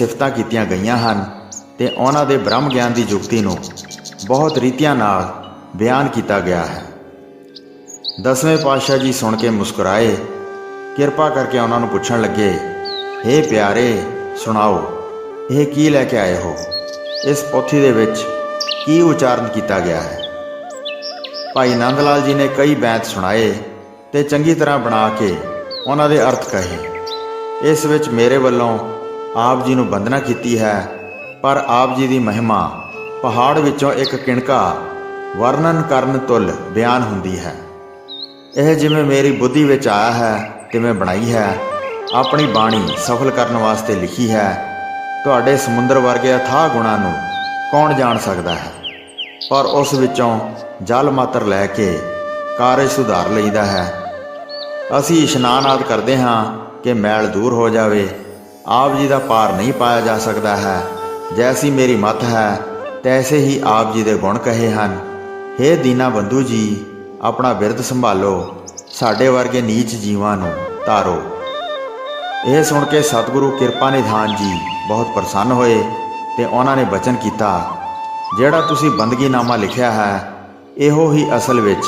ਸਿਫਤਾਂ ਕੀਤੀਆਂ ਗਈਆਂ ਹਨ ਤੇ ਉਹਨਾਂ ਦੇ ਬ੍ਰਹਮ ਗਿਆਨ ਦੀ ਯੁਕਤੀ ਨੂੰ ਬਹੁਤ ਰੀਤੀਆਂ ਨਾਲ ਬਿਆਨ ਕੀਤਾ ਗਿਆ ਹੈ। ਦਸਵੇਂ ਪਾਤਸ਼ਾਹ ਜੀ ਸੁਣ ਕੇ ਮੁਸਕਰਾਏ, ਕਿਰਪਾ ਕਰਕੇ ਉਹਨਾਂ ਨੂੰ ਪੁੱਛਣ ਲੱਗੇ, ਹੇ ਪਿਆਰੇ, ਸੁਣਾਓ, ਇਹ ਕੀ ਲੈ ਕੇ ਆਏ ਹੋ? ਇਸ ਪੋਥੀ ਦੇ ਵਿੱਚ ਕੀ ਉਚਾਰਨ ਕੀਤਾ ਗਿਆ ਹੈ? ਭਾਈ ਨੰਦ ਲਾਲ ਜੀ ਨੇ ਕਈ ਬੈਂਤ ਸੁਣਾਏ ਤੇ ਚੰਗੀ ਤਰ੍ਹਾਂ ਬਣਾ ਕੇ ਉਹਨਾਂ ਦੇ ਅਰਥ ਕਹੇ। ਇਸ ਵਿੱਚ ਮੇਰੇ ਵੱਲੋਂ ਆਪ ਜੀ ਨੂੰ ਬੰਦਨਾ ਕੀਤੀ ਹੈ, ਪਰ ਆਪ ਜੀ ਦੀ ਮਹਿਮਾ ਪਹਾੜ ਵਿੱਚੋਂ ਇੱਕ ਕਿਣਕਾ ਵਰਣਨ ਕਰਨ ਤੁਲ ਬਿਆਨ ਹੁੰਦੀ ਹੈ। ਇਹ ਜਿਵੇਂ ਮੇਰੀ ਬੁੱਧੀ ਵਿੱਚ ਆਇਆ ਹੈ ਤੇ ਬਣਾਈ ਹੈ। ਆਪਣੀ ਬਾਣੀ ਸਫਲ ਕਰਨ ਵਾਸਤੇ ਲਿਖੀ ਹੈ। ਤੁਹਾਡੇ ਸਮੁੰਦਰ ਵਰਗੇ ਅਥਾਹ ਗੁਣਾਂ ਨੂੰ ਕੌਣ ਜਾਣ ਸਕਦਾ ਹੈ? ਪਰ ਉਸ ਵਿੱਚੋਂ ਜਲ ਮਾਤਰ ਲੈ ਕੇ ਕਾਰਜ ਸੁਧਾਰ ਲਈਦਾ ਹੈ। ਅਸੀਂ ਇਸ਼ਨਾਨ ਆਦ ਕਰਦੇ ਹਾਂ ਕਿ ਮੈਲ ਦੂਰ ਹੋ ਜਾਵੇ। ਆਪ ਜੀ ਦਾ ਪਾਰ ਨਹੀਂ ਪਾਇਆ ਜਾ ਸਕਦਾ ਹੈ। ਜੈਸੀ ਮੇਰੀ ਮਤ ਹੈ, ਤੈਸੇ ਹੀ ਆਪ ਜੀ ਦੇ ਗੁਣ ਕਹੇ ਹਨ। ਹੇ ਦੀਨਾ ਬੰਧੂ ਜੀ, ਆਪਣਾ ਬਿਰਧ ਸੰਭਾਲੋ। ਸਾਡੇ ਵਰਗੇ ਨੀਚ ਜੀਵਾਂ ਨੂੰ ਤਾਰੋ ਇਹ ਸੁਣ ਕੇ ਸਤਿਗੁਰੂ ਕਿਰਪਾ ਨਿਧਾਨ ਜੀ ਬਹੁਤ ਪ੍ਰਸੰਨ ਹੋਏ ਤੇ ਉਹਨਾਂ ਨੇ ਬਚਨ ਕੀਤਾ, ਜਿਹੜਾ ਤੁਸੀਂ ਬੰਦਗੀ ਨਾਮਾ ਲਿਖਿਆ ਹੈ, ਇਹੋ ਹੀ ਅਸਲ ਵਿੱਚ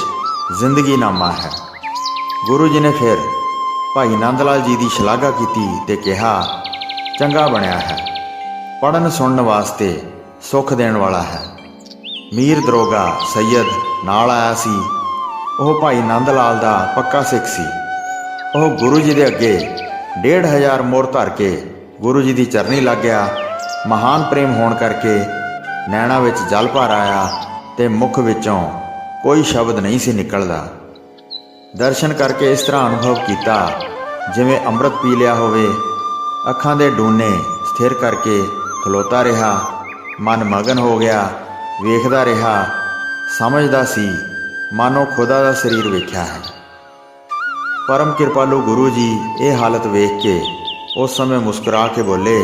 ਜ਼ਿੰਦਗੀ ਨਾਮਾ ਹੈ। ਗੁਰੂ ਜੀ ਨੇ ਫਿਰ ਭਾਈ ਨੰਦ ਲਾਲ ਜੀ ਦੀ ਸ਼ਲਾਘਾ ਕੀਤੀ ਤੇ ਕਿਹਾ ਚੰਗਾ ਬਣਿਆ ਹੈ। ਪੜਨ ਸੁਣਨ ਵਾਸਤੇ ਸੁੱਖ ਦੇਣ ਵਾਲਾ ਹੈ। ਮੀਰ ਦਰੋਗਾ ਸੈਯਦ ਨਾਲ ਆਇਆ ਸੀ। ਉਹ ਭਾਈ ਨੰਦ ਲਾਲ ਦਾ ਪੱਕਾ ਸਿੱਖ ਸੀ। ਉਹ ਗੁਰੂ ਜੀ ਦੇ ਅੱਗੇ ਡੇਢ ਹਜ਼ਾਰ ਮੋਹਰ ਧਰ ਕੇ ਗੁਰੂ ਜੀ ਦੀ ਚਰਨੀ ਲੱਗ ਗਿਆ। ਮਹਾਨ ਪ੍ਰੇਮ ਹੋਣ ਕਰਕੇ ਨੈਣਾ ਵਿੱਚ ਜਲ ਭਰ ਆਇਆ ਤੇ ਮੁਖ ਵਿੱਚੋਂ ਕੋਈ ਸ਼ਬਦ ਨਹੀਂ ਸੀ ਨਿਕਲਦਾ। ਦਰਸ਼ਨ ਕਰਕੇ ਇਸ ਤਰ੍ਹਾਂ ਅਨੁਭਵ ਕੀਤਾ, ਜਿਵੇਂ ਅੰਮ੍ਰਿਤ ਪੀ ਲਿਆ ਹੋਵੇ। ਅੱਖਾਂ ਦੇ ਡੂਨੇ ਸਥਿਰ ਕਰਕੇ ਖਲੋਤਾ ਰਿਹਾ। ਮਨ ਮਗਨ ਹੋ ਗਿਆ, ਵੇਖਦਾ ਰਿਹਾ। ਸਮਝਦਾ ਸੀ, ਮਾਨੋ ਖੁਦਾ ਦਾ ਸਰੀਰ ਵੇਖਿਆ ਹੈ। ਪਰਮ ਕਿਰਪਾਲੂ ਗੁਰੂ ਜੀ ਇਹ ਹਾਲਤ ਵੇਖ ਕੇ ਉਸ ਸਮੇਂ ਮੁਸਕਰਾ ਕੇ ਬੋਲੇ,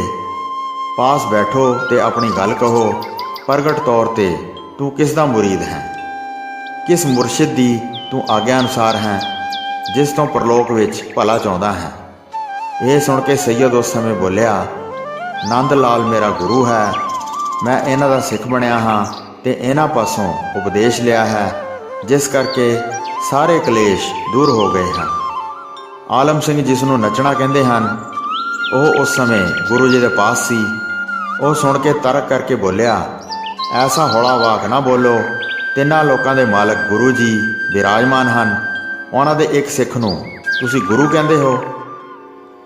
ਪਾਸ ਬੈਠੋ ਤੇ ਆਪਣੀ ਗੱਲ ਕਹੋ, ਪ੍ਰਗਟ ਤੌਰ ਤੇ ਤੂੰ ਕਿਸ ਦਾ ਮੁਰੀਦ ਹੈ? ਕਿਸ ਮੁਰਸ਼ਿਦ ਦੀ ਤੂੰ ਆਗਿਆ ਅਨੁਸਾਰ ਹੈ, ਜਿਸ ਤੋਂ ਪਰਲੋਕ ਵਿੱਚ ਭਲਾ ਚਾਹੁੰਦਾ ਹੈ? ਇਹ ਸੁਣ ਕੇ ਸੈਯਦ ਉਸ ਸਮੇਂ ਬੋਲਿਆ, ਨੰਦ ਲਾਲ ਮੇਰਾ ਗੁਰੂ ਹੈ। ਮੈਂ ਇਹਨਾਂ ਦਾ ਸਿੱਖ ਬਣਿਆ ਹਾਂ ਤੇ ਇਹਨਾਂ ਪਾਸੋਂ ਉਪਦੇਸ਼ ਲਿਆ ਹੈ, ਜਿਸ ਕਰਕੇ ਸਾਰੇ ਕਲੇਸ਼ ਦੂਰ ਹੋ ਗਏ ਹਨ। ਆਲਮ ਸਿੰਘ ਜਿਸ ਨੂੰ ਨੱਚਣਾ ਕਹਿੰਦੇ ਹਨ, ਉਹ ਉਸ ਸਮੇਂ ਗੁਰੂ ਜੀ ਦੇ ਪਾਸ ਸੀ। ਉਹ ਸੁਣ ਕੇ ਤਰਕ ਕਰਕੇ ਬੋਲਿਆ, ਐਸਾ ਹੌਲਾ ਵਾਕ ਨਾ ਬੋਲੋ। ਤਿੰਨਾਂ ਲੋਕਾਂ ਦੇ ਮਾਲਕ ਗੁਰੂ ਜੀ ਵਿਰਾਜਮਾਨ ਹਨ। ਉਹਨਾਂ ਦੇ ਇੱਕ ਸਿੱਖ ਨੂੰ ਤੁਸੀਂ ਗੁਰੂ ਕਹਿੰਦੇ ਹੋ।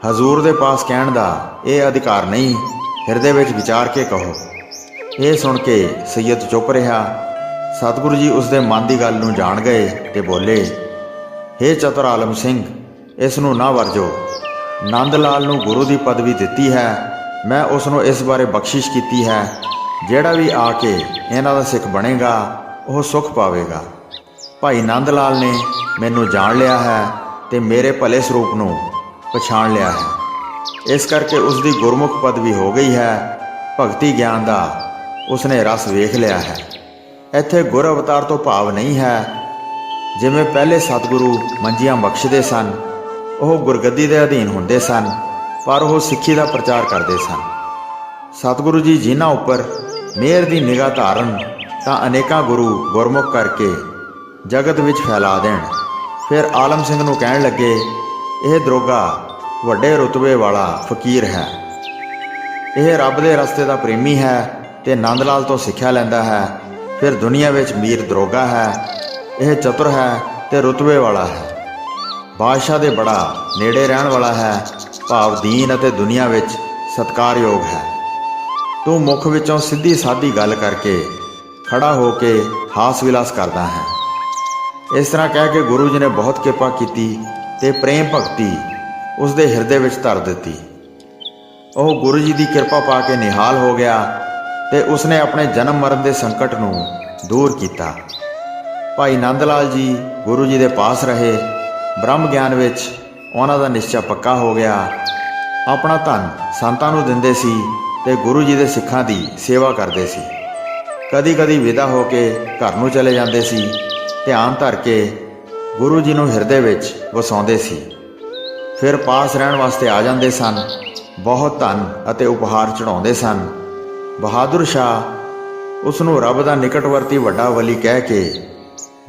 ਹਜ਼ੂਰ ਦੇ ਪਾਸ ਕਹਿਣ ਦਾ ਇਹ ਅਧਿਕਾਰ ਨਹੀਂ, ਹਿਰਦੇ ਵਿੱਚ ਵਿਚਾਰ ਕੇ ਕਹੋ। ਇਹ ਸੁਣ ਕੇ ਸੈਯਦ ਚੁੱਪ ਰਿਹਾ। ਸਤਿਗੁਰੂ ਜੀ ਉਸ ਦੇ ਮਨ ਦੀ ਗੱਲ ਨੂੰ ਜਾਣ ਗਏ ਤੇ ਬੋਲੇ हे ਚਤੁਰ ਆਲਮ ਸਿੰਘ, ਇਸ ਨੂੰ ਨਾ ਵਰਜੋ। ਨੰਦ ਲਾਲ ਨੂੰ ਗੁਰੂ ਦੀ ਪਦਵੀ ਦਿੱਤੀ ਹੈ, ਮੈਂ ਉਸ ਨੂੰ ਇਸ ਬਾਰੇ ਬਖਸ਼ਿਸ਼ ਕੀਤੀ ਹੈ। ਜਿਹੜਾ ਵੀ ਆ ਕੇ ਇਹਨਾਂ ਦਾ ਸਿੱਖ ਬਣੇਗਾ, ਉਹ ਸੁਖ ਪਾਵੇਗਾ। ਭਾਈ ਨੰਦ ਲਾਲ ਨੇ ਮੈਨੂੰ ਜਾਣ ਲਿਆ ਹੈ ਤੇ ਮੇਰੇ ਭਲੇ ਸਰੂਪ ਨੂੰ ਪਛਾਣ ਲਿਆ ਹੈ। ਇਸ ਕਰਕੇ ਉਸ ਦੀ ਗੁਰਮੁਖ ਪਦਵੀ ਹੋ ਗਈ ਹੈ, ਭਗਤੀ ਗਿਆਨ ਦਾ ਉਸਨੇ ਰਸ ਵੇਖ ਲਿਆ ਹੈ। ਇੱਥੇ ਗੁਰ ਅਵਤਾਰ ਤੋਂ ਭਾਵ ਨਹੀਂ ਹੈ। ਜਿਵੇਂ ਪਹਿਲੇ ਸਤਿਗੁਰੂ ਮੰਜੀਆਂ ਬਖਸ਼ਦੇ ਸਨ, ਉਹ ਗੁਰਗੱਦੀ ਦੇ ਅਧੀਨ ਹੁੰਦੇ ਸਨ, ਪਰ ਉਹ ਸਿੱਖੀ ਦਾ ਪ੍ਰਚਾਰ ਕਰਦੇ ਸਨ। ਸਤਿਗੁਰੂ ਜੀ ਜਿਨ੍ਹਾਂ ਉੱਪਰ ਮਿਹਰ ਦੀ ਨਿਗਾਹ ਧਾਰਨ, ਤਾਂ ਅਨੇਕਾਂ ਗੁਰੂ ਗੁਰਮੁਖ ਕਰਕੇ ਜਗਤ ਵਿੱਚ ਫੈਲਾ ਦੇਣ। ਫਿਰ ਆਲਮ ਸਿੰਘ ਨੂੰ ਕਹਿਣ ਲੱਗੇ ਇਹ ਦਰੋਗਾ ਵੱਡੇ ਰੁਤਬੇ ਵਾਲਾ ਫਕੀਰ ਹੈ। ਇਹ ਰੱਬ ਦੇ ਰਸਤੇ ਦਾ ਪ੍ਰੇਮੀ ਹੈ ਤੇ ਨੰਦ ਲਾਲ ਤੋਂ ਸਿੱਖਿਆ ਲੈਂਦਾ ਹੈ। ਫਿਰ ਦੁਨੀਆ ਵਿੱਚ ਮੀਰ ਦਰੋਗਾ ਹੈ। ਇਹ ਚਤੁਰ ਹੈ ਤੇ ਰੁਤਬੇ ਵਾਲਾ ਹੈ। ਬਾਦਸ਼ਾਹ ਦੇ ਬੜਾ ਨੇੜੇ ਰਹਿਣ ਵਾਲਾ ਹੈ। ਭਾਵ ਦੀਨ ਅਤੇ ਦੁਨੀਆ ਵਿੱਚ ਸਤਕਾਰਯੋਗ ਹੈ। ਤੂੰ ਮੁਖ ਵਿੱਚੋਂ ਸਿੱਧੀ ਸਾਦੀ ਗੱਲ ਕਰਕੇ ਖੜਾ ਹੋ ਕੇ ਹਾਸ ਵਿਲਾਸ ਕਰਦਾ ਹੈ। ਇਸ ਤਰ੍ਹਾਂ ਕਹਿ ਕੇ ਗੁਰੂ ਜੀ ਨੇ ਬਹੁਤ ਕਿਰਪਾ ਕੀਤੀ ਤੇ ਪ੍ਰੇਮ ਭਗਤੀ ਉਸ ਦੇ ਹਿਰਦੇ ਵਿੱਚ ਧਰ ਦਿੱਤੀ। ਉਹ ਗੁਰੂ ਜੀ ਦੀ ਕਿਰਪਾ ਪਾ ਕੇ ਨਿਹਾਲ ਹੋ ਗਿਆ ਤੇ ਉਸਨੇ ਆਪਣੇ ਜਨਮ ਮਰਨ ਦੇ ਸੰਕਟ ਨੂੰ ਦੂਰ ਕੀਤਾ। ਭਾਈ ਨੰਦ ਲਾਲ ਜੀ ਗੁਰੂ ਜੀ ਦੇ ਪਾਸ ਰਹੇ। ਬ੍ਰਹਮ ਗਿਆਨ ਵਿੱਚ ਉਹਨਾਂ ਦਾ ਨਿਸ਼ਚਾ ਪੱਕਾ ਹੋ ਗਿਆ। ਆਪਣਾ ਧਨ ਸੰਤਾਂ ਨੂੰ ਦਿੰਦੇ ਸੀ ਤੇ ਗੁਰੂ ਜੀ ਦੇ ਸਿੱਖਾਂ ਦੀ ਸੇਵਾ ਕਰਦੇ ਸੀ। ਕਦੀ-ਕਦੀ ਵਿਦਾ ਹੋ ਕੇ ਘਰ ਨੂੰ ਚਲੇ ਜਾਂਦੇ ਸੀ। ਧਿਆਨ ਧਰ ਕੇ ਗੁਰੂ ਜੀ ਨੂੰ ਹਿਰਦੇ ਵਿੱਚ ਵਸਾਉਂਦੇ ਸੀ। ਫਿਰ ਪਾਸ ਰਹਿਣ ਵਾਸਤੇ ਆ ਜਾਂਦੇ ਸਨ। ਬਹੁਤ ਧਨ ਅਤੇ ਉਪਹਾਰ ਚੜਾਉਂਦੇ ਸਨ। ਬਹਾਦਰ ਸ਼ਾਹ ਉਸ ਨੂੰ ਰੱਬ ਦਾ ਨਿਕਟਵਰਤੀ ਵੱਡਾ ਵਲੀ ਕਹਿ ਕੇ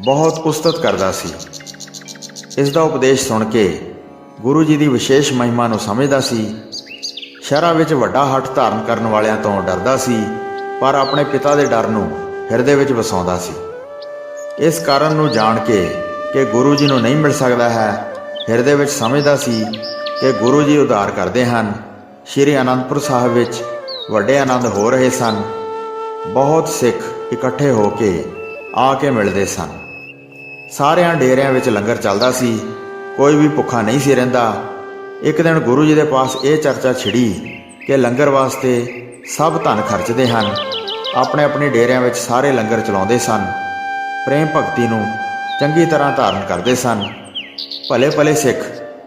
ਬਹੁਤ ਉਸਤਤ ਕਰਦਾ ਸੀ। ਇਸ ਦਾ ਉਪਦੇਸ਼ ਸੁਣ ਕੇ ਗੁਰੂ ਜੀ ਦੀ ਵਿਸ਼ੇਸ਼ ਮਹਿਮਾ ਨੂੰ ਸਮਝਦਾ ਸੀ। ਸ਼ਹਿਰਾਂ ਵਿੱਚ ਵੱਡਾ ਹੱਠ ਧਾਰਨ ਕਰਨ ਵਾਲਿਆਂ ਤੋਂ ਡਰਦਾ ਸੀ, ਪਰ ਆਪਣੇ ਪਿਤਾ ਦੇ ਡਰ ਨੂੰ ਹਿਰਦੇ ਵਿੱਚ ਵਸਾਉਂਦਾ ਸੀ। ਇਸ ਕਾਰਨ ਨੂੰ ਜਾਣ ਕੇ ਕਿ ਗੁਰੂ ਜੀ ਨੂੰ ਨਹੀਂ ਮਿਲ ਸਕਦਾ ਹੈ। ਹਿਰਦੇ ਵਿੱਚ ਸਮਝਦਾ ਸੀ ਕਿ ਗੁਰੂ ਜੀ ਉਧਾਰ ਕਰਦੇ ਹਨ। ਸ਼੍ਰੀ ਅਨੰਦਪੁਰ ਸਾਹਿਬ ਵਿੱਚ ਵੱਡੇ ਆਨੰਦ ਹੋ ਰਹੇ ਸਨ। ਬਹੁਤ ਸਿੱਖ ਇਕੱਠੇ ਹੋ ਕੇ ਆ ਕੇ ਮਿਲਦੇ ਸਨ। ਸਾਰਿਆਂ ਡੇਰਿਆਂ ਵਿੱਚ ਲੰਗਰ ਚੱਲਦਾ ਸੀ। ਕੋਈ ਵੀ ਭੁੱਖਾ ਨਹੀਂ ਸੀ ਰਹਿੰਦਾ। ਇੱਕ ਦਿਨ ਗੁਰੂ ਜੀ ਦੇ ਪਾਸ ਇਹ ਚਰਚਾ ਛਿੜੀ ਕਿ ਲੰਗਰ ਵਾਸਤੇ ਸਭ ਧਨ ਖਰਚਦੇ ਹਨ। ਆਪਣੇ ਆਪਣੇ ਡੇਰਿਆਂ ਵਿੱਚ ਸਾਰੇ ਲੰਗਰ ਚਲਾਉਂਦੇ ਸਨ। ਪ੍ਰੇਮ ਭਗਤੀ ਨੂੰ ਚੰਗੀ ਤਰ੍ਹਾਂ ਧਾਰਨ ਕਰਦੇ ਸਨ। ਭਲੇ ਭਲੇ ਸਿੱਖ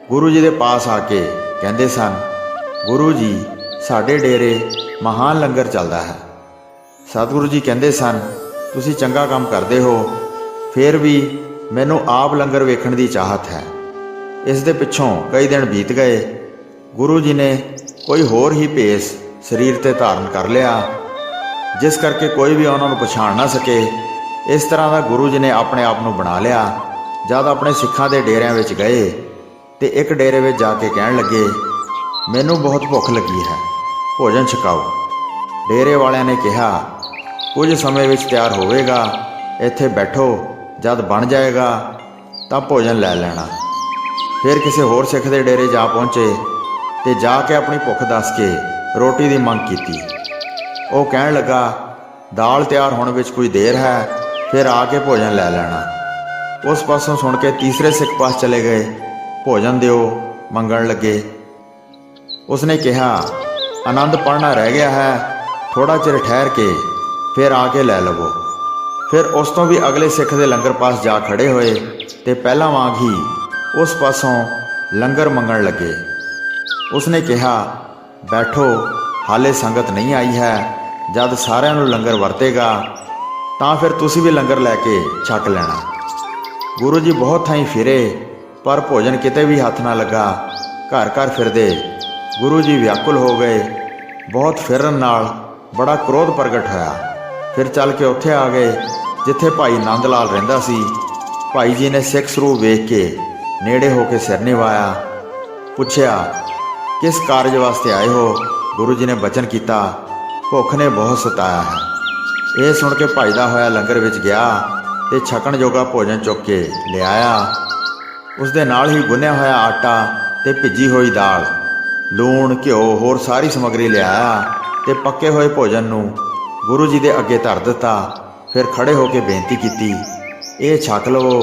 ਗੁਰੂ ਜੀ ਦੇ ਪਾਸ ਆ ਕੇ ਕਹਿੰਦੇ ਸਨ, ਗੁਰੂ ਜੀ, ਸਾਡੇ ਡੇਰੇ ਮਹਾਨ ਲੰਗਰ ਚੱਲਦਾ ਹੈ। ਸਤਿਗੁਰੂ ਜੀ ਕਹਿੰਦੇ ਸਨ, ਤੁਸੀਂ ਚੰਗਾ ਕੰਮ ਕਰਦੇ ਹੋ, ਫਿਰ ਵੀ ਮੈਨੂੰ ਆਪ ਲੰਗਰ ਵੇਖਣ ਦੀ ਚਾਹਤ ਹੈ। ਇਸ ਦੇ ਪਿੱਛੋਂ ਕਈ ਦਿਨ ਬੀਤ ਗਏ। ਗੁਰੂ ਜੀ ਨੇ ਕੋਈ ਹੋਰ ਹੀ ਭੇਸ ਸਰੀਰ ਤੇ ਧਾਰਨ ਕਰ ਲਿਆ, ਜਿਸ ਕਰਕੇ ਕੋਈ ਵੀ ਉਹਨਾਂ ਨੂੰ ਪਛਾਣ ਨਾ ਸਕੇ। ਇਸ ਤਰ੍ਹਾਂ ਦਾ ਗੁਰੂ ਜੀ ਨੇ ਆਪਣੇ ਆਪ ਨੂੰ ਬਣਾ ਲਿਆ। ਜਦ ਆਪਣੇ ਸਿੱਖਾਂ ਦੇ ਡੇਰਿਆਂ ਵਿੱਚ ਗਏ ਤੇ ਇੱਕ ਡੇਰੇ ਵਿੱਚ ਜਾ ਕੇ ਕਹਿਣ ਲੱਗੇ, ਮੈਨੂੰ ਬਹੁਤ ਭੁੱਖ ਲੱਗੀ ਹੈ, ਭੋਜਨ ਛਕਾਓ। ਡੇਰੇ ਵਾਲਿਆਂ ਨੇ ਕਿਹਾ, ਕੁਝ ਸਮੇਂ ਵਿੱਚ ਤਿਆਰ ਹੋਵੇਗਾ, ਇੱਥੇ ਬੈਠੋ, ਜਦ ਬਣ ਜਾਏਗਾ, ਤਾਂ ਭੋਜਨ ਲੈ ਲੈਣਾ। ਫਿਰ ਕਿਸੇ ਹੋਰ ਸਿੱਖ ਦੇ ਡੇਰੇ ਜਾ ਪਹੁੰਚੇ ਤੇ ਜਾ ਕੇ ਆਪਣੀ ਭੁੱਖ ਦੱਸ ਕੇ ਰੋਟੀ ਦੀ ਮੰਗ ਕੀਤੀ। ਉਹ ਕਹਿਣ ਲੱਗਾ, ਦਾਲ ਤਿਆਰ ਹੋਣ ਵਿੱਚ ਕੋਈ ਦੇਰ ਹੈ ਫਿਰ ਆ ਕੇ ਭੋਜਨ ਲੈ ਲੈਣਾ। ਉਸ ਪਾਸੋਂ ਸੁਣ ਕੇ ਤੀਸਰੇ ਸਿੱਖ ਪਾਸ ਚਲੇ ਗਏ। ਭੋਜਨ ਦਿਓ, ਮੰਗਣ ਲੱਗੇ। ਉਸਨੇ ਕਿਹਾ, ਆਨੰਦ ਪੜਨਾ ਰਹਿ ਗਿਆ ਹੈ ਥੋੜਾ ਚਿਰ ਠਹਿਰ ਕੇ, ਫਿਰ ਆ ਕੇ ਲੈ ਲਵੋ। ਫਿਰ ਉਸ ਤੋਂ ਵੀ ਅਗਲੇ ਸਿੱਖ ਦੇ ਲੰਗਰ ਪਾਸ ਜਾ ਖੜੇ ਹੋਏ ਤੇ ਪਹਿਲਾਂ ਵਾਂਗ ਹੀ ਉਸ ਪਾਸੋਂ ਲੰਗਰ ਮੰਗਣ ਲੱਗੇ। ਉਸਨੇ ਕਿਹਾ, ਬੈਠੋ, ਹਾਲੇ ਸੰਗਤ ਨਹੀਂ ਆਈ ਹੈ, ਜਦ ਸਾਰਿਆਂ ਨੂੰ ਲੰਗਰ ਵਰਤੇਗਾ ਤਾਂ ਫਿਰ ਤੁਸੀਂ ਵੀ ਲੰਗਰ ਲੈ ਕੇ ਛਕ ਲੈਣਾ। ਗੁਰੂ ਜੀ ਬਹੁਤ ਥਾਈਂ ਫਿਰੇ, ਪਰ ਭੋਜਨ ਕਿਤੇ ਵੀ ਹੱਥ ਨਾ ਲੱਗਾ। ਘਰ ਘਰ ਫਿਰਦੇ, ਗੁਰੂ ਜੀ ਵਿਆਕੁਲ ਹੋ ਗਏ। ਬਹੁਤ ਫਿਰਨ ਨਾਲ ਬੜਾ ਕ੍ਰੋਧ ਪ੍ਰਗਟ ਹੋਇਆ। ਫਿਰ ਚੱਲ ਕੇ ਉੱਥੇ ਆ ਗਏ, ਜਿੱਥੇ ਭਾਈ ਨੰਦ ਲਾਲ ਰਹਿੰਦਾ ਸੀ। ਭਾਈ ਜੀ ਨੇ ਸਿੱਖ ਸਰੂਪ ਵੇਖ ਕੇ ਨੇੜੇ ਹੋ ਕੇ ਸਿਰ ਨਿਵਾਇਆ। ਪੁੱਛਿਆ, ਕਿਸ ਕਾਰਜ ਵਾਸਤੇ ਆਏ ਹੋ? ਗੁਰੂ ਜੀ ਨੇ ਬਚਨ ਕੀਤਾ, ਭੁੱਖ ਨੇ ਬਹੁਤ ਸਤਾਇਆ ਹੈ। ਇਹ ਸੁਣ ਕੇ ਭਾਈ ਹੋਇਆ ਲੰਗਰ ਵਿੱਚ ਗਿਆ ਤੇ ਛਕਣ ਜੋਗਾ ਭੋਜਨ ਚੁੱਕ ਕੇ ਲਿਆਇਆ। ਉਸ ਦੇ ਨਾਲ ਹੀ ਗੁੰਨਿਆ ਹੋਇਆ ਆਟਾ ਤੇ ਭਿੱਜੀ ਹੋਈ ਦਾਲ, ਲੂਣ, ਘਿਓ, ਹੋਰ ਸਾਰੀ ਸਮੱਗਰੀ ਲਿਆਇਆ ਤੇ ਪੱਕੇ ਹੋਏ ਭੋਜਨ ਨੂੰ ਗੁਰੂ ਜੀ ਦੇ ਅੱਗੇ ਧਰ ਦਿੱਤਾ। ਫਿਰ ਖੜੇ ਹੋ ਕੇ ਬੇਨਤੀ ਕੀਤੀ, ਇਹ ਛਕ ਲਵੋ,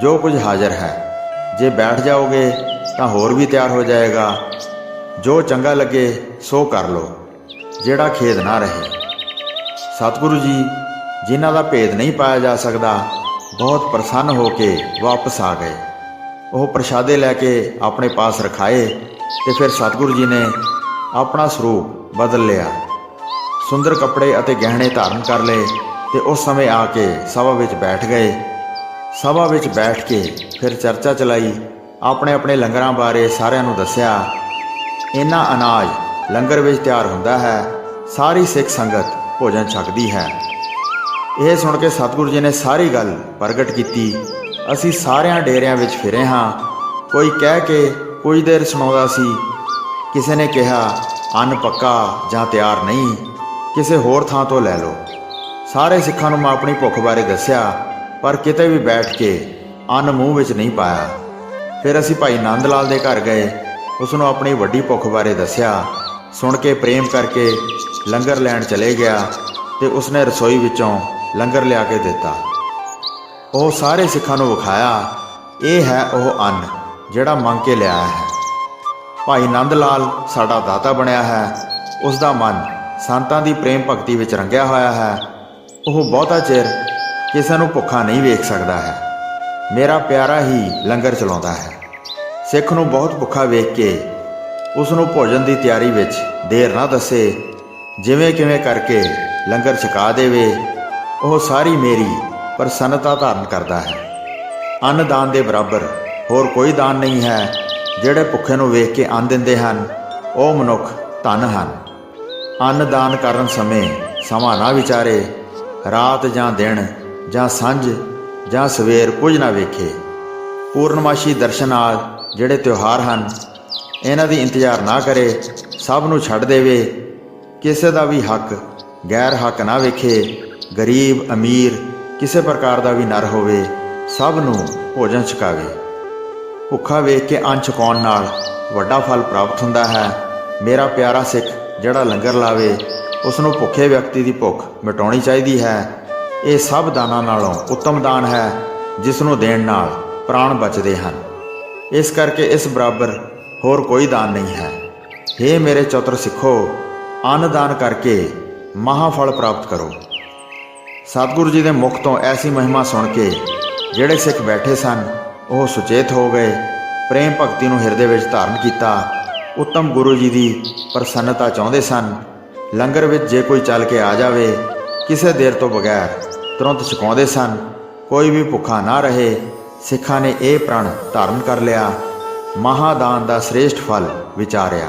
ਜੋ ਕੁਝ ਹਾਜ਼ਰ ਹੈ। ਜੇ ਬੈਠ ਜਾਓਗੇ ਤਾਂ ਹੋਰ ਵੀ ਤਿਆਰ ਹੋ ਜਾਏਗਾ। ਜੋ ਚੰਗਾ ਲੱਗੇ ਸੋ ਕਰ ਲੋ ਜਿਹੜਾ ਖੇਦ ਨਾ ਰਹੇ। ਸਤਿਗੁਰੂ ਜੀ, ਜਿਨ੍ਹਾਂ ਦਾ ਭੇਦ ਨਹੀਂ ਪਾਇਆ ਜਾ ਸਕਦਾ, ਬਹੁਤ ਪ੍ਰਸੰਨ ਹੋ ਕੇ ਵਾਪਸ ਆ ਗਏ। ਉਹ ਪ੍ਰਸ਼ਾਦੇ ਲੈ ਕੇ ਆਪਣੇ ਪਾਸ ਰਖਾਏ ਤੇ ਫਿਰ ਸਤਿਗੁਰੂ ਜੀ ਨੇ ਆਪਣਾ ਸਰੂਪ ਬਦਲ ਲਿਆ। ਸੁੰਦਰ ਕੱਪੜੇ ਅਤੇ ਗਹਿਣੇ ਧਾਰਨ ਕਰ ਲਏ ਤੇ ਉਸ ਸਮੇਂ ਆ ਕੇ ਸਭਾ ਵਿੱਚ ਬੈਠ ਗਏ। ਸਭਾ ਵਿੱਚ ਬੈਠ ਕੇ ਫਿਰ ਚਰਚਾ ਚਲਾਈ। ਆਪਣੇ ਆਪਣੇ ਲੰਗਰਾਂ ਬਾਰੇ ਸਾਰਿਆਂ ਨੂੰ ਦੱਸਿਆ, ਇੰਨਾ ਅਨਾਜ ਲੰਗਰ ਵਿੱਚ ਤਿਆਰ ਹੁੰਦਾ ਹੈ, ਸਾਰੀ ਸਿੱਖ ਸੰਗਤ ਭੋਜਨ ਛਕਦੀ ਹੈ। ਇਹ ਸੁਣ ਕੇ ਸਤਿਗੁਰੂ ਜੀ ਨੇ ਸਾਰੀ ਗੱਲ ਪ੍ਰਗਟ ਕੀਤੀ। ਅਸੀਂ ਸਾਰਿਆਂ ਡੇਰਿਆਂ ਵਿੱਚ ਫਿਰੇ ਹਾਂ। ਕੋਈ ਕਹਿ ਕੇ ਕੁਝ ਦੇਰ ਸੁਣਾਉਂਦਾ ਸੀ। ਕਿਸੇ ਨੇ ਕਿਹਾ, ਅੰਨ ਪੱਕਾ ਜਾਂ ਤਿਆਰ ਨਹੀਂ, ਕਿਸੇ ਹੋਰ ਥਾਂ ਤੋਂ ਲੈ ਲਓ। ਸਾਰੇ ਸਿੱਖਾਂ ਨੂੰ ਮੈਂ ਆਪਣੀ ਭੁੱਖ ਬਾਰੇ ਦੱਸਿਆ, ਪਰ ਕਿਤੇ ਵੀ ਬੈਠ ਕੇ ਅੰਨ ਮੂੰਹ ਵਿੱਚ ਨਹੀਂ ਪਾਇਆ। ਫਿਰ ਅਸੀਂ ਭਾਈ ਨੰਦ ਲਾਲ ਦੇ ਘਰ ਗਏ। ਉਸ ਨੂੰ ਆਪਣੀ ਵੱਡੀ ਭੁੱਖ ਬਾਰੇ ਦੱਸਿਆ। ਸੁਣ ਕੇ ਪ੍ਰੇਮ ਕਰਕੇ ਲੰਗਰ ਲੈਣ ਚਲੇ ਗਿਆ ਤੇ ਉਸਨੇ ਰਸੋਈ ਵਿੱਚੋਂ ਲੰਗਰ ਲਿਆ ਕੇ ਦਿੱਤਾ। ਉਹ ਸਾਰੇ ਸਿੱਖਾਂ ਨੂੰ ਵਿਖਾਇਆ, ਇਹ ਹੈ ਉਹ ਅੰਨ ਜਿਹੜਾ ਮੰਗ ਕੇ ਲਿਆਇਆ ਹੈ। ਭਾਈ ਨੰਦ ਲਾਲ ਸਾਡਾ ਦਾਤਾ ਬਣਿਆ ਹੈ। ਉਸ ਦਾ ਮਨ ਸੰਤਾਂ ਦੀ ਪ੍ਰੇਮ ਭਗਤੀ ਵਿੱਚ ਰੰਗਿਆ ਹੋਇਆ ਹੈ। ਉਹ ਬਹੁਤਾ ਚਿਰ ਕਿਸੇ ਨੂੰ ਭੁੱਖਾ ਨਹੀਂ ਵੇਖ ਸਕਦਾ ਹੈ। ਮੇਰਾ ਪਿਆਰਾ ਹੀ ਲੰਗਰ ਚਲਾਉਂਦਾ ਹੈ। ਸਿੱਖ ਨੂੰ ਬਹੁਤ ਭੁੱਖਾ ਵੇਖ ਕੇ ਉਸ ਨੂੰ ਭੋਜਨ ਦੀ ਤਿਆਰੀ ਵਿੱਚ ਦੇਰ ਨਾ ਦੱਸੇ ਜਿਵੇਂ ਕਿਵੇਂ ਕਰਕੇ ਲੰਗਰ ਛਕਾ ਦੇਵੇ, ਉਹ ਸਾਰੀ ਮੇਰੀ ਪ੍ਰਸੰਨਤਾ ਧਾਰਨ ਕਰਦਾ ਹੈ। ਅੰਨ ਦਾਨ ਦੇ ਬਰਾਬਰ ਹੋਰ ਕੋਈ ਦਾਨ ਨਹੀਂ ਹੈ, ਜਿਹੜੇ ਭੁੱਖੇ ਨੂੰ ਵੇਖ ਕੇ ਅੰਨ ਦਿੰਦੇ ਹਨ, ਉਹ ਮਨੁੱਖ ਧਨ ਹਨ। ਅੰਨ ਦਾਨ ਕਰਨ ਸਮੇਂ ਸਮਾਂ ਨਾ ਵਿਚਾਰੇ, ਰਾਤ ਜਾਂ ਦਿਨ ਜਾਂ ਸਾਂਝ ਜਾਂ ਸਵੇਰ ਕੁਝ ਨਾ ਵੇਖੇ। ਪੂਰਨਮਾਸ਼ੀ ਦਰਸ਼ਨ ਦਰਸ਼ਨਾਲ ਜਿਹੜੇ ਤਿਉਹਾਰ ਹਨ, ਇਹਨਾਂ ਦੀ ਇੰਤਜ਼ਾਰ ਨਾ ਕਰੇ, ਸਭ ਨੂੰ ਛੱਡ ਦੇਵੇ ਕਿਸੇ ਦਾ ਵੀ ਹੱਕ, ਗੈਰ ਹੱਕ ਨਾ ਵੇਖੇ, ਗਰੀਬ, ਅਮੀਰ, ਕਿਸੇ ਪ੍ਰਕਾਰ ਦਾ ਵੀ ਨਰ ਹੋਵੇ, ਸਭ ਨੂੰ ਭੋਜਨ ਛਕਾਵੇ। ਭੁੱਖਾ ਵੇਖ ਕੇ ਅੰਨ ਛਕਾਉਣ ਨਾਲ ਵੱਡਾ ਫਲ ਪ੍ਰਾਪਤ ਹੁੰਦਾ ਹੈ? ਮੇਰਾ ਪਿਆਰਾ ਸਿੱਖ, ਜਿਹੜਾ ਲੰਗਰ ਲਾਵੇ ਉਸ ਨੂੰ ਭੁੱਖੇ ਵਿਅਕਤੀ ਦੀ ਭੁੱਖ ਮਿਟਾਉਣੀ ਚਾਹੀਦੀ ਹੈ। ਇਹ ਸਭ ਦਾਨਾਂ ਨਾਲੋਂ ਉੱਤਮ ਦਾਨ ਹੈ ਜਿਸ ਨੂੰ ਦੇਣ ਨਾਲ ਪ੍ਰਾਣ ਬਚਦੇ ਹਨ। ਇਸ ਕਰਕੇ ਇਸ ਬਰਾਬਰ ਹੋਰ ਕੋਈ ਦਾਨ ਨਹੀਂ ਹੈ। हे ਮੇਰੇ ਚਤੁਰ ਸਿੱਖੋ ਅੰਨ ਦਾਨ ਕਰਕੇ ਮਹਾਫਲ ਪ੍ਰਾਪਤ ਕਰੋ। ਸਤਿਗੁਰੂ ਜੀ ਦੇ ਮੁਖ ਤੋਂ ਐਸੀ ਮਹਿਮਾ ਸੁਣ ਕੇ ਜਿਹੜੇ ਸਿੱਖ ਬੈਠੇ ਸਨ, ਉਹ ਸੁਚੇਤ ਹੋ ਗਏ, ਪ੍ਰੇਮ ਭਗਤੀ ਨੂੰ ਹਿਰਦੇ ਵਿੱਚ ਧਾਰਨ ਕੀਤਾ। ਉੱਤਮ ਗੁਰੂ ਜੀ ਦੀ ਪ੍ਰਸੰਨਤਾ ਚਾਹੁੰਦੇ ਸਨ, ਲੰਗਰ ਵਿੱਚ ਜੇ ਕੋਈ ਚੱਲ ਕੇ ਆ ਜਾਵੇ, ਕਿਸੇ ਦੇਰ ਤੋਂ ਬਗੈਰ ਤੁਰੰਤ ਛਕਾਉਂਦੇ ਸਨ। ਕੋਈ ਵੀ ਭੁੱਖਾ ਨਾ ਰਹੇ, ਸਿੱਖਾਂ ਨੇ ਇਹ ਪ੍ਰਣ ਧਾਰਨ ਕਰ ਲਿਆ। ਮਹਾਦਾਨ ਦਾ ਸ੍ਰੇਸ਼ਟ ਫਲ ਵਿਚਾਰਿਆ।